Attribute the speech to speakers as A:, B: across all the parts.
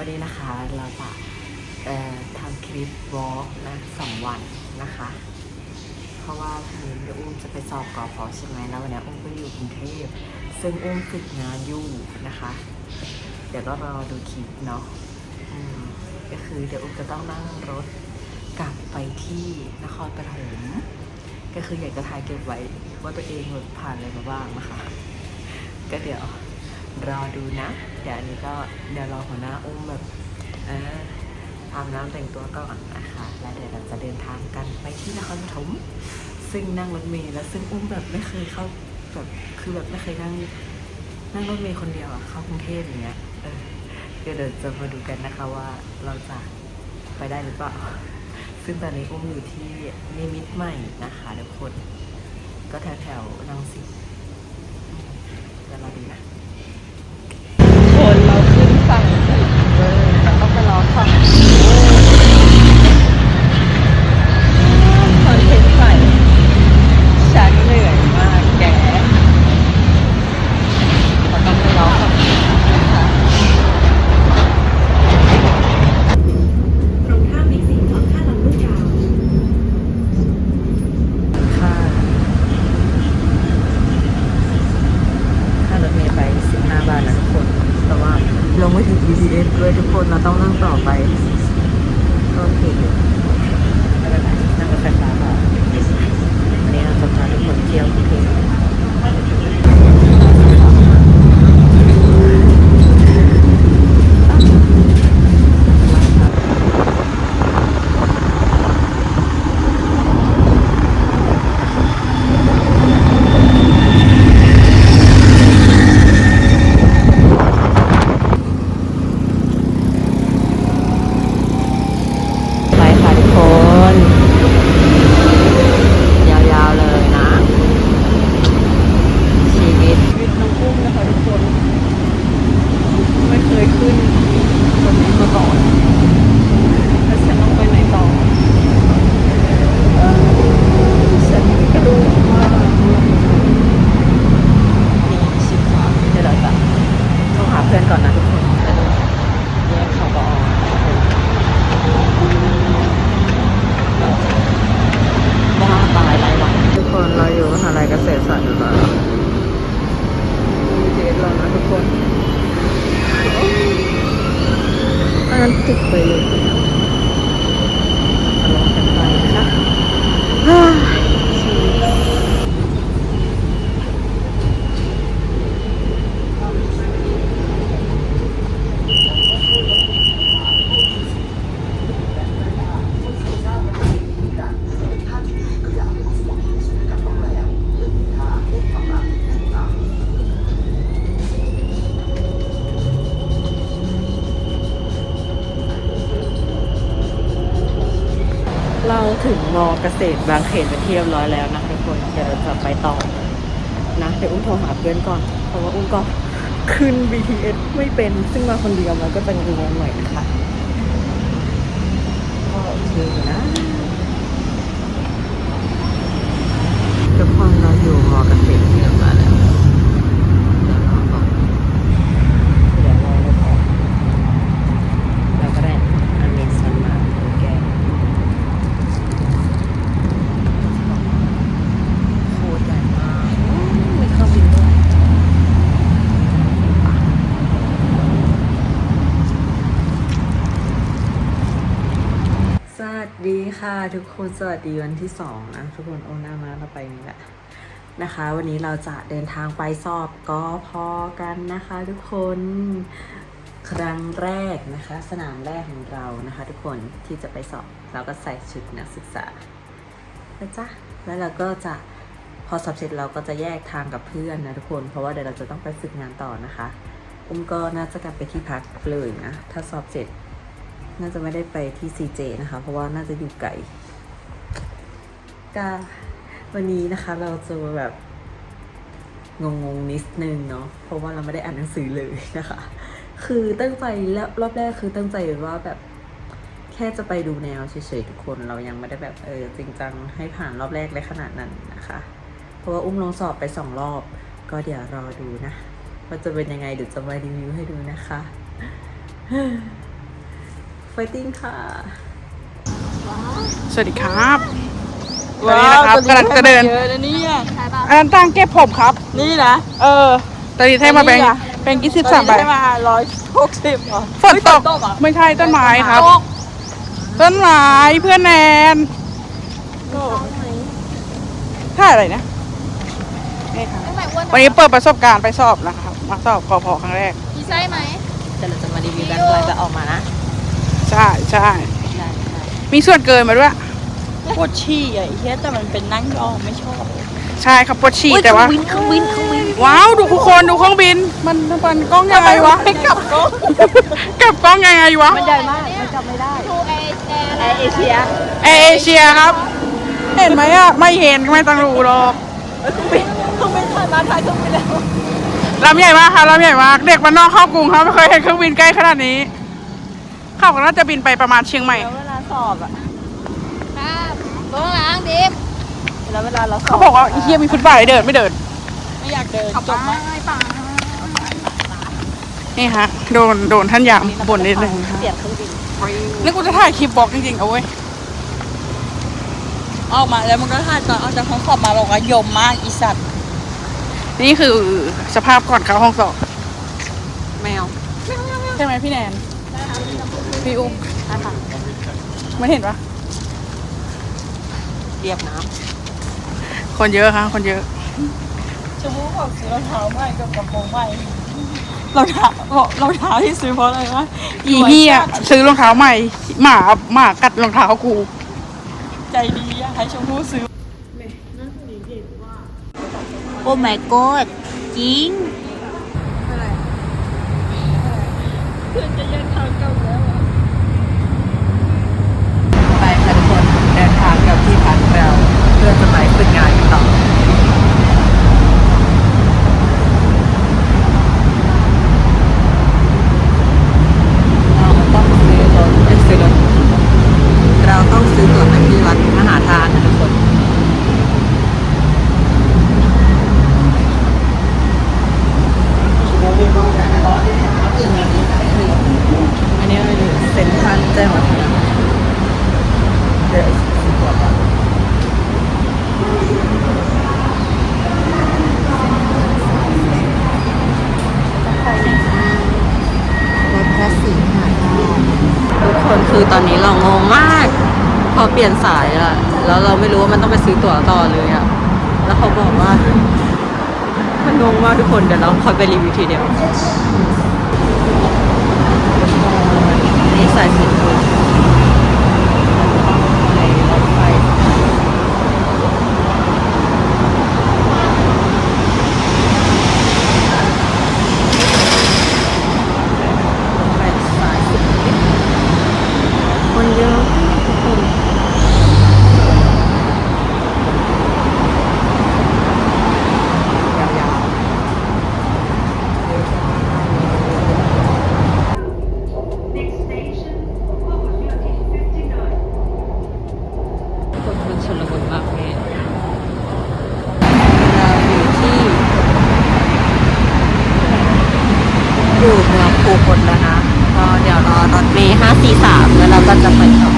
A: วันนี้นะคะเราจะทำคลิปวอล์กนะสองวันนะคะ เพราะว่าพรุ่นี้เดี๋ยวอุ้มจะไปสอบกอพอใช่ไหมแล้ววันนี้อุ้มก็อยู่กรุงเทพซึ่งอุ้มฝึกงานอยู่นะคะ เดี๋ยวก็รอดูคลิปเนาะก็คือเดี๋ยวอุ้มจะต้องนั่งรถกลับไปที่นครปฐมก็คืออยากจะถ่ายเก็บไว้ว่าตัวเองผ่านอะไรมาบ้างนะคะ ก็เดี๋ยวรอดูนะ เดี๋ยวอันนี้ก็เดี๋ยวรอหัวหน้าอุ้มแบบอออาบน้ำแต่งตัวก่อนนะคะ แล้วเดี๋ยวเราจะเดินทางกันไปที่นครปฐมซึ่งนั่งรถเมล์แล้วซึ่งอุ้มแบบไม่เคยเข้าแบบคือแบบไม่เคยนั่งนั่งรถเมล์คนเดียวอะเข้ากรุงเทพอย่างเงี้ยเออเดี๋ยวเดี๋ยวจะมาดูกันนะคะว่าเราจะไปได้หรือเปล่า ซึ่งตอนนี้อุ้มอยู่ที่นิมิตรใหม่นะคะทุกคน ก็แถวแถวๆรังสิตเดี๋ยวเราดูนะ
B: ถึงมอเกษตร
C: บาง
A: เข
B: นไปเที่
A: ยวร้อยแล้ว
B: นะทุกคน
A: เดี๋ยวจะไปต่อนะเดี๋ยวอุ้มโทรหาเพื่อนก่อน เพราะว่าอุ้มก็ขึ้น BTS ไม่เป็น ซึ่งมาคนเดียวมันก็จะงงหน่อยนะคะก็โอเคนะ ทุกคนเราอยู่มอเกษตรเรียบร้อยแล้ว เดี๋ยวรอก่อนเดี๋ยวรอรถออกเราก็ได้อเมซอนมาโอเคโคตรใหญ่มากมีเครื่องบินด้วยสวัสดี ค่ะทุกคนสวัสดีวันที่สองนะทุกคนโอ้หน้ามาเราไปนี่แหละนะคะ วันนี้เราจะเดินทางไปสอบกอพอกันนะคะ ทุกคนครั้งแรกนะคะ สนามแรกของเรานะคะ ทุกคนที่จะไปสอบเราก็ใส่ชุดนักศึกษานะจ๊ะแล้วเราก็จะพอสอบเสร็จเราก็จะแยกทางกับเพื่อนนะทุกคน เพราะว่าเดี๋ยวเราจะต้องไปฝึกงานต่อนะคะ อุ้มก็น่าจะกลับไปที่พักเลยนะถ้าสอบเสร็จ น่าจะไม่ได้ไปที่ CJ นะคะ เพราะว่าน่าจะอยู่ไกลก็วันนี้นะคะเราจะแบบงงงนิดนึงเนาะเพราะว่าเราไม่ได้อ่านหนังสือเลยนะคะ คือตั้งใจแล้วรอบแรกคือตั้งใจว่าแบบแค่จะไปดูแนวเฉยๆทุกคนเรายังไม่ได้แบบเออจริงจังให้ผ่านรอบแรกเลยขนาดนั้นนะคะ เพราะว่าอุ้มลงสอบไปสองรอบ ก็เดี๋ยวรอดูนะว่าจะเป็นยังไงเดี๋ยวจะมารีวิวให้ดูนะคะ ฟติ้งค่ะ
B: สวัสดีครับวันนี้นะครับกำลังจะเดิน
D: เยอะนะเนี่ย
B: อันนั้นตั้งเก็บผมครับ
D: นี่นะ
B: เออตอนนี้ให้มาแบ่ง
D: อันนี้อะ
B: แบ่งกี่สิบสามใบ
D: ได้มาร้อยหกสิบเหรอ
B: ฝนตก
D: ตกเหรอ
B: ไม่ใช่ต้นไม้ครับ ต้นไม้เพื่อนแนนท่าอะไรนะนี่ค่ะวันนี้เปิดประสบการณ์ไปสอบนะครับ มาสอบกพครั้งแรก
D: มีไส้ไหม
A: แต่เราจะมารีวิวกันอะไรจะออกมานะ
B: ใช่ใช่
A: ได้ค่ะ
B: มีส่วนเกินมาด้วย
D: ปวดฉี่อะไอ้เฮียแต่มันเป็นนั่งยองไม่ชอบ
B: ใช่ครับปวดฉี่แต่ว่า
A: วินเครื่องบินเครื่องบิน
B: ว้าว ดูทุกคนดูเครื่องบิน มันมันกล้องยังไงวะ
D: ไม่กลับก็
B: กลับกล้องยังไงวะ
A: มันใหญ่มากมันจับไม่ได้
D: แอร์เอเชีย
B: แอร์เอเชียครับ เห็นไหมอะ ไม่เห็นก็ไม่ต้องรู้หรอก
D: เครื่องบินเครื่องบินผ่านมาถ่ายเครื่องบินแล้ว
B: ลำใหญ่มากค่ะลำใหญ่มากเด็กมันนอกเข้ากรุงครับไม่เคยเห็นเครื่องบินใกล้ขนาดนี้ เขาก็น่าจะบินไปประมาณเชียงใหม่
D: แล้วเวลาสอบอะ
E: ครับตรงหลังดิฟ
D: แล้วเวลาเราสอบ
B: เขาบอกว่าไอ้เฮียมีฟุตบาทให้เดินไม่เดิน
D: ไม่อยากเดินจบไหม
B: นี่ฮะ โดนโดนท่านยามบ่นนิดนึงนะคะ
D: เสียงเครื่องบิน
B: นี่กูจะถ่ายคลิปบล็อกจริงๆเอาเว้ย
D: ออกมาแล้วมันก็ถ่ายตอนออกจากห้องสอบมาบอกว่ายมมากอีสัตว์
B: นี่คือสภาพก่อนเข้าห้องสอบ
A: แมว
B: ใช่ไหมพี่แนน พี่อุ้มไม่เห็นปะ
A: เรียบน้
B: คนเยอะค่ะ คนเยอะ
D: ชมพู่บอกซื้อรองเท้าใหม่กับกระโปรงใหม่รองเท้ารองเท้าที่ซื้อเพราะอะไรวะ
B: อีเฮียซื้อรองเท้าใหม่หมาหมากัดรองเท้ากู
D: ใจดีอยากให้ชมพู่ซื้อ
E: โอ้ my god จริง
A: ไปค่ะทุกคนเดินทางกลับที่พักเรา เพื่อจะไปฝึกงานกันต่อ เราต้องซื้อรถไม่ซื้อรถเราต้องซื้อตั๋วไปที่วัดมหาทานนะทุกคน อันนี้เราอยู่เซ็นทรัลแจ้งวัฒนะเดี๋ยวสิบกว่าบาทรถแค่สี่ห้าทุกคนคือตอนนี้เรางงมาก พอเปลี่ยนสายอะแล้วเราไม่รู้ว่ามันต้องไปซื้อตั๋วต่อเลยอะแล้วเขาบอกว่ามันงงมากทุกคนเดี๋ยวเราคอยไปรีวิวทีเดียวนี่สายสีฟูในรถไฟไปสายสุดฤทธิ์คนเยอะทุกคนยาวๆ คนคนชนละมุนมากเลยเราอยู่ที่ อยู่เมืองภูพลแล้วนะ ก็เดี๋ยว รถเมย์ห้าสี่สามแล้วเราก็จะไปต่อ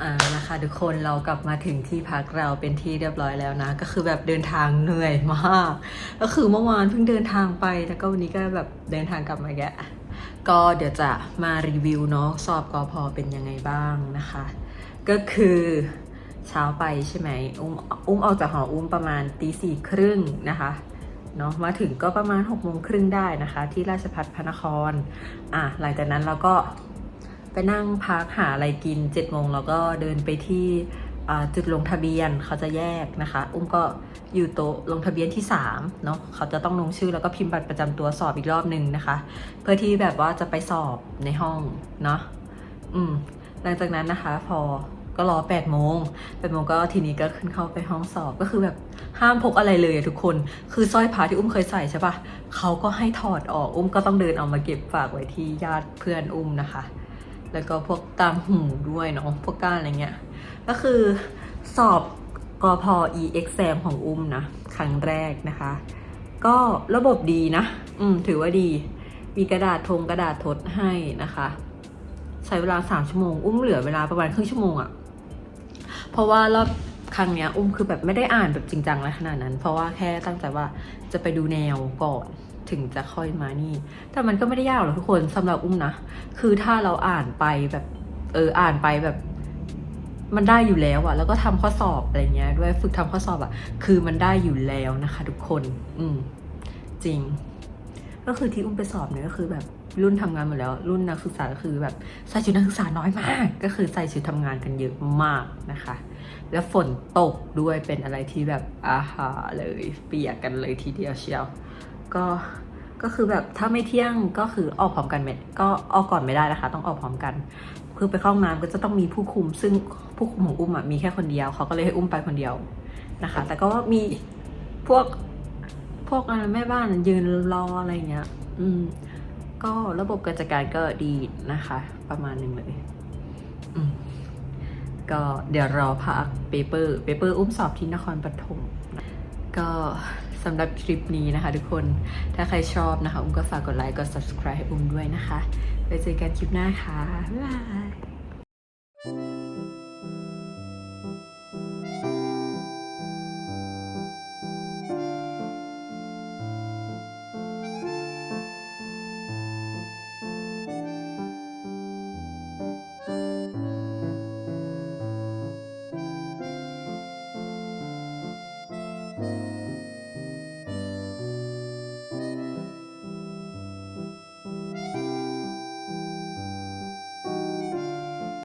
A: อ่านะ คนเรากลับมาถึงที่พักเราเป็นที่เรียบร้อยแล้วนะ ก็คือแบบเดินทางเหนื่อยมาก ก็คือเมื่อวานเพิ่งเดินทางไปแล้วก็วันนี้ก็แบบเดินทางกลับมาแกะก็เดี๋ยวจะมารีวิวเนาะสอบกอพอเป็นยังไงบ้างนะคะ ก็คือเช้าไปใช่ไหมอุ้มอุ้มออกจากหออุ้มประมาณตีสี่ครึ่งนะคะเนาะมาถึงก็ประมาณหกโมงครึ่งได้นะคะ ที่ราชพัฒพระนครอะหลังจากนั้นเราก็ ไปนั่งพักหาอะไรกินเจ็ดโมงเราก็เดินไปที่จุดลงทะเบียนเขาจะแยกนะคะ อุ้มก็อยู่โต๊ะลงทะเบียนที่3เนาะเขาจะต้องลงชื่อแล้วก็พิมพ์บัตรประจำตัวสอบอีกรอบหนึ่งนะคะ เพื่อที่แบบว่าจะไปสอบในห้องเนาะอืมหลังจากนั้นนะคะ พอก็รอ8ปดโมงแปดโมงก็ทีนี้ก็ขึ้นเข้าไปห้องสอบก็คือแบบห้ามพกอะไรเลยทุกคน คือสร้อยพระที่อุ้มเคยใส่ใช่ปะเขาก็ให้ถอดออกอุ้มก็ต้องเดินเอามาเก็บฝากไว้ที่ญาติเพื่อนอุ้มนะคะ แล้วก็พวกตามหูด้วยเนาะพวกก้านอะไรเงี้ย ก็คือสอบกอพอ e exam ของอุ้มนะ ครั้งแรกนะคะ ก็ระบบดีนะ อืม ถือว่าดี มีกระดาษทงกระดาษทดให้นะคะ ใช้เวลาสามชั่วโมง อุ้มเหลือเวลาประมาณครึ่งชั่วโมงอะเพราะว่ารอบครั้งเนี้ยอุ้มคือแบบไม่ได้อ่านแบบจริงจังอะไรขนาดนั้น เพราะว่าแค่ตั้งใจว่าจะไปดูแนวก่อน ถึงจะค่อยมานี่ แต่มันก็ไม่ได้ยากหรอกทุกคนสำหรับอุ้มนะ คือถ้าเราอ่านไปแบบ เอออ่านไปแบบ มันได้อยู่แล้วอะแล้วก็ทำข้อสอบอะไรเงี้ย ด้วยฝึกทำข้อสอบอะคือมันได้อยู่แล้วนะคะ ทุกคน อืม จริง ก็คือที่อุ้มไปสอบเนี่ยก็คือแบบรุ่นทำงานหมดแล้ว รุ่นนักศึกษาก็คือแบบใส่ชุดนักศึกษาน้อยมาก ก็คือใส่ชุดทำงานกันเยอะมากนะคะ แล้วฝนตกด้วยเป็นอะไรที่แบบอาหาเลย เปียกกันเลยทีเดียวเชียว ก็ก็คือแบบถ้าไม่เที่ยงก็คือออกพร้อมกันไม่ก็ออกก่อนไม่ได้นะคะ ต้องออกพร้อมกัน คือไปเข้าห้องน้ำก็จะต้องมีผู้คุม ซึ่งผู้คุมของอุ้มอะมีแค่คนเดียวเขาก็เลยให้อุ้มไปคนเดียวนะคะ แต่ก็มีพวกพวกอะไรแม่บ้านยืนรออะไรเงี้ย อืม ก็ระบบการจัดการก็ดีนะคะ ประมาณนึงเลยอืมก็เดี๋ยวรอพักเปเปอร์เปเปอร์อุ้มสอบที่นครปฐมก็ สำหรับคลิปนี้นะคะทุกคน ถ้าใครชอบนะคะ อุ้มก็ฝากกดไลค์ กด subscribe ให้อุ้มด้วยนะคะ ไปเจอกันคลิปหน้าค่ะ บ๊ายบาย